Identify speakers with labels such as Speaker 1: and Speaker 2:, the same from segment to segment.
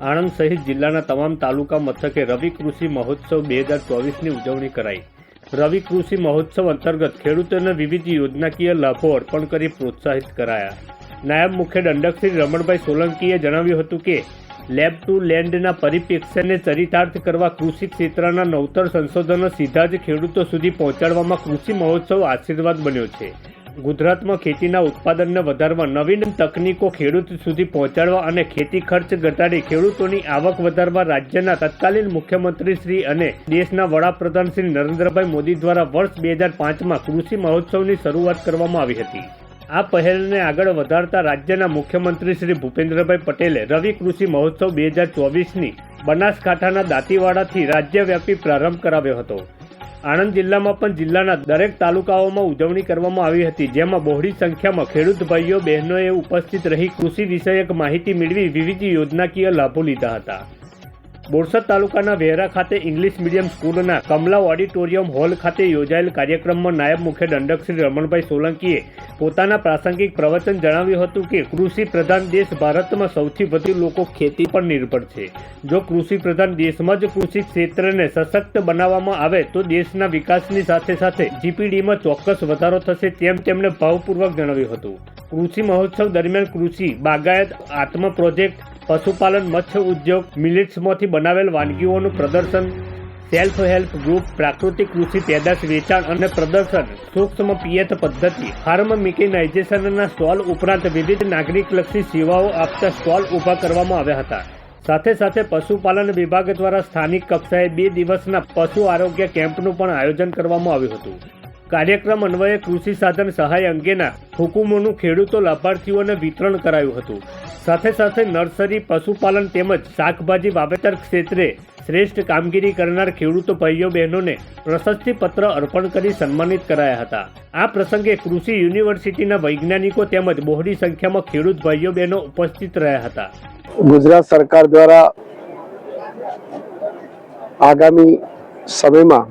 Speaker 1: આણંદ સહિત જિલ્લાના તમામ તાલુકા મથકે રવિ કૃષિ મહોત્સવ બે હજાર ચોવીસની ઉજવણી કરાઈ. રવિ કૃષિ મહોત્સવ અંતર્ગત ખેડૂતોને વિવિધ યોજનાકીય લાભો અર્પણ કરી પ્રોત્સાહિત કરાયા. નાયબ મુખ્ય દંડક શ્રી રમણભાઈ સોલંકીએ જણાવ્યું હતું કે, લેબ ટુ લેન્ડના પરિપ્રેક્ષ્યને ચરિતાર્થ કરવા કૃષિ ક્ષેત્રના નવતર સંશોધનો સીધા જ ખેડૂતો સુધી પહોંચાડવામાં કૃષિ મહોત્સવ આશીર્વાદ બન્યો છે. ગુજરાતમાં ખેતીના ઉત્પાદનને વધારવા નવીન તકનીકો ખેડૂત સુધી પહોંચાડવા અને ખેતી ખર્ચ ઘટાડી ખેડૂતોની આવક વધારવા રાજ્યના તત્કાલીન મુખ્યમંત્રી શ્રી અને દેશના વડાપ્રધાન શ્રી નરેન્દ્રભાઈ મોદી દ્વારા વર્ષ બે હજાર પાંચમાં કૃષિ મહોત્સવની શરૂઆત કરવામાં આવી હતી. આ પહેલને આગળ વધારતા રાજ્યના મુખ્યમંત્રી શ્રી ભૂપેન્દ્રભાઈ પટેલે રવિ કૃષિ મહોત્સવ બે હજાર ચોવીસની બનાસકાંઠાના દાંતીવાડાથી રાજ્યવ્યાપી પ્રારંભ કરાવ્યો હતો. આણંદ જિલ્લામાં પણ જિલ્લાના દરેક તાલુકાઓમાં ઉજવણી કરવામાં આવી હતી, જેમાં બહોળી સંખ્યામાં ખેડૂત ભાઈઓ, બહેનોએ ઉપસ્થિત રહી કૃષિ વિષયક માહિતી મેળવી વિવિધ યોજનાકીય લાભો લીધા હતા. બોરસદ તાલુકાના વેરા ખાતે ઇંગ્લિશ મીડિયમ સ્કૂલના કમલા ઓડિટોરિયમ હોલ ખાતે યોજાયેલ કાર્યક્રમમાં નાયબ મુખ્ય દંડક શ્રી રમણભાઈ સોલંકીએ પોતાના પ્રાસંગિક પ્રવચન જણાવ્યું હતું કે કૃષિ પ્રધાન દેશ ભારતમાં સૌથી વધુ લોકો ખેતી પર નિર્ભર છે. જો કૃષિ પ્રધાન દેશમાં જ કૃષિ ક્ષેત્રને સશક્ત બનાવવામાં આવે તો દેશના વિકાસની સાથે સાથે જીપીડીમાં ચોક્કસ વધારો થશે તેમ તેમણે ભાવપૂર્વક જણાવ્યું હતું. કૃષિ મહોત્સવ દરમિયાન કૃષિ બાગાયત આત્મા પ્રોજેક્ટ પશુપાલન, મત્સ્ય ઉદ્યોગ, મિલેટ્સમાંથી બનાવેલ વાનગીઓનું પ્રદર્શન સેલ્ફ હેલ્પ ગ્રુપ પ્રાકૃતિક કૃષિ, પેદાશ વેચાણ અને પ્રદર્શન, સૂક્ષ્મ પિયત પદ્ધતિ, ફાર્મ મિકેનાઇઝેશનના સ્ટોલ ઉપરાંત વિવિધ નાગરિકલક્ષી સેવાઓ આપતા સ્ટોલ ઊભા કરવામાં આવ્યા હતા. સાથે સાથે પશુપાલન વિભાગ દ્વારા સ્થાનિક કક્ષાએ બે દિવસના પશુ આરોગ્ય કેમ્પનું પણ આયોજન કરવામાં આવ્યું હતું. કાર્યક્રમ અન્વયે કૃષિ સાધન સહાય અંગેના હુકુમોનું ખેડૂતો લાભાર્થીઓને વિતરણ કરાયું હતું. સાથે સાથે નર્સરી, પશુપાલન તેમજ શાકભાજી વાવેતર ક્ષેત્રે શ્રેષ્ઠ કામગીરી કરનાર ખેડૂતો ભાઈઓ બહેનોને પ્રશસ્તિ પત્ર અર્પણ કરી સન્માનિત કરાયા હતા. આ પ્રસંગે કૃષિ યુનિવર્સિટીના વૈજ્ઞાનિકો તેમજ બહોળી સંખ્યામાં ખેડૂત ભાઈઓ બહેનો ઉપસ્થિત રહ્યા હતા.
Speaker 2: ગુજરાત સરકાર દ્વારા આગામી સમયમાં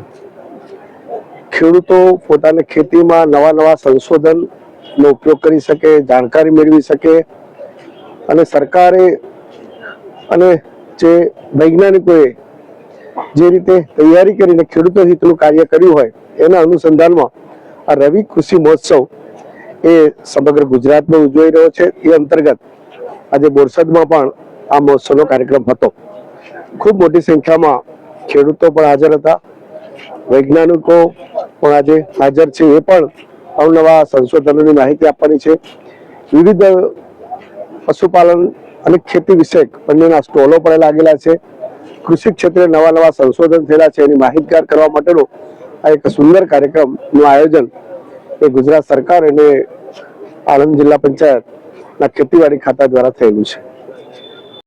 Speaker 2: ખેડૂતો પોતાની ખેતીમાં નવા નવા સંશોધનનો ઉપયોગ કરી શકે, જાણકારી મેળવી શકે અને સરકારે અને જે વૈજ્ઞાનિકોએ જે રીતે તૈયારી કરીને ખેડૂતો હિતનું કાર્ય કર્યું હોય, એના અનુસંધાનમાં આ રવિ કૃષિ મહોત્સવ એ સમગ્ર ગુજરાતમાં ઉજવાઈ રહ્યો છે. એ અંતર્ગત આજે બોરસદમાં પણ આ મહોત્સવનો કાર્યક્રમ હતો. ખૂબ મોટી સંખ્યામાં ખેડૂતો પણ હાજર હતા. વૈજ્ઞાનિકો પણ આજે હાજર છે એ પણ અવનવા સંશોધનોની માહિતી આપવાની છે. વિવિધ પશુપાલન અને ખેતી વિષયક બંનેના સ્ટોલો પણ લાગેલા છે. કૃષિ ક્ષેત્રે નવા નવા સંશોધન થયેલા છે. એની માહિતગાર કરવા માટેનો આ એક સુંદર કાર્યક્રમનું આયોજન એ ગુજરાત સરકાર અને આણંદ જિલ્લા પંચાયતના ખેતીવાડી ખાતા દ્વારા થયેલું છે.